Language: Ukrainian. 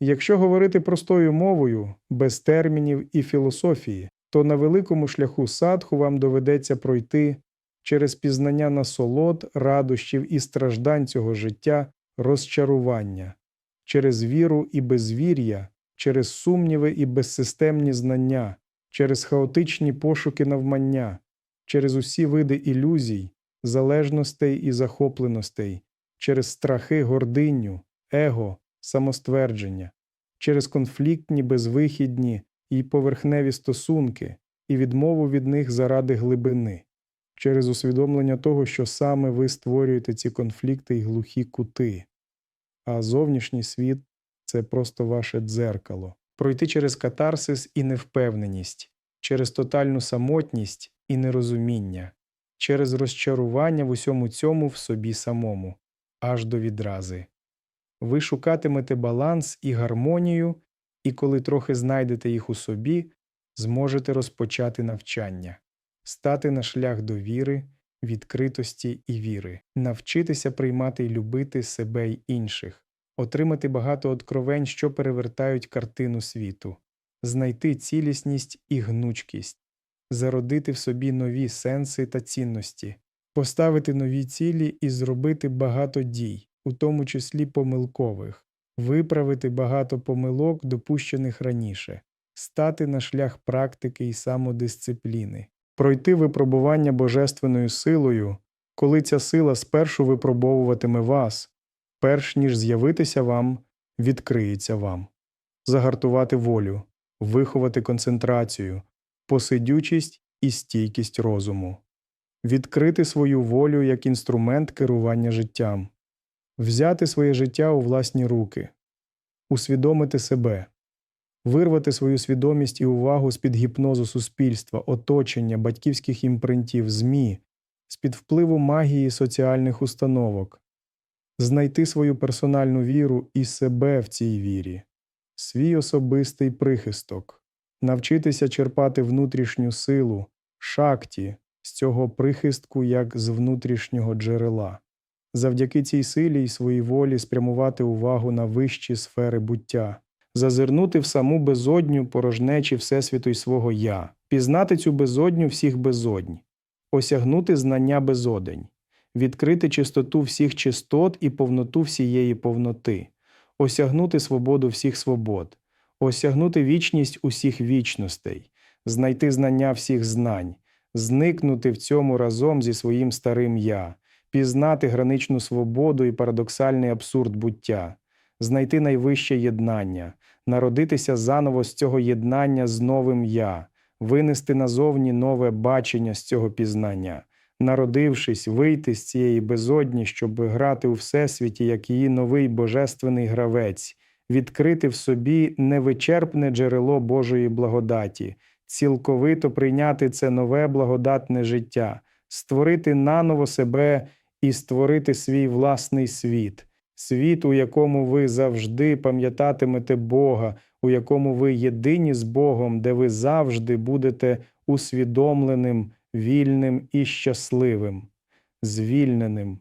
Якщо говорити простою мовою, без термінів і філософії, то на великому шляху садху вам доведеться пройти через пізнання насолод, радощів і страждань цього життя, розчарування, через віру і безвір'я, через сумніви і безсистемні знання, через хаотичні пошуки навмання, через усі види ілюзій, залежностей і захопленостей, через страхи, гординю, его, самоствердження, через конфліктні, безвихідні і поверхневі стосунки і відмову від них заради глибини, через усвідомлення того, що саме ви створюєте ці конфлікти і глухі кути, а зовнішній світ це просто ваше дзеркало, пройти через катарсис і невпевненість, через тотальну самотність і нерозуміння, через розчарування в усьому цьому в собі самому, аж до відрази. Ви шукатимете баланс і гармонію, і коли трохи знайдете їх у собі, зможете розпочати навчання, стати на шлях довіри, відкритості і віри, навчитися приймати і любити себе й інших, отримати багато откровень, що перевертають картину світу, знайти цілісність і гнучкість, зародити в собі нові сенси та цінності, поставити нові цілі і зробити багато дій, у тому числі помилкових, виправити багато помилок, допущених раніше, стати на шлях практики і самодисципліни, пройти випробування божественною силою, коли ця сила спершу випробовуватиме вас, перш ніж з'явитися вам, відкриється вам, загартувати волю, виховати концентрацію, посидючість і стійкість розуму, відкрити свою волю як інструмент керування життям, взяти своє життя у власні руки, усвідомити себе, вирвати свою свідомість і увагу з-під гіпнозу суспільства, оточення, батьківських імпринтів, ЗМІ, з-під впливу магії соціальних установок, знайти свою персональну віру і себе в цій вірі, свій особистий прихисток, навчитися черпати внутрішню силу, шакті з цього прихистку як з внутрішнього джерела, завдяки цій силі й своїй волі спрямувати увагу на вищі сфери буття, зазирнути в саму безодню порожнечі Всесвіту й свого Я, пізнати цю безодню всіх безоднь, осягнути знання безодень, відкрити чистоту всіх чистот і повноту всієї повноти, осягнути свободу всіх свобод, осягнути вічність усіх вічностей, знайти знання всіх знань, зникнути в цьому разом зі своїм старим я, пізнати граничну свободу і парадоксальний абсурд буття, знайти найвище єднання, народитися заново з цього єднання з новим я, винести назовні нове бачення з цього пізнання, народившись, вийти з цієї безодні, щоб грати у всесвіті, як її новий божественний гравець, відкрити в собі невичерпне джерело Божої благодаті, цілковито прийняти це нове благодатне життя, створити наново себе і створити свій власний світ, світ, у якому ви завжди пам'ятатимете Бога, у якому ви єдині з Богом, де ви завжди будете усвідомленим, вільним і щасливим, звільненим,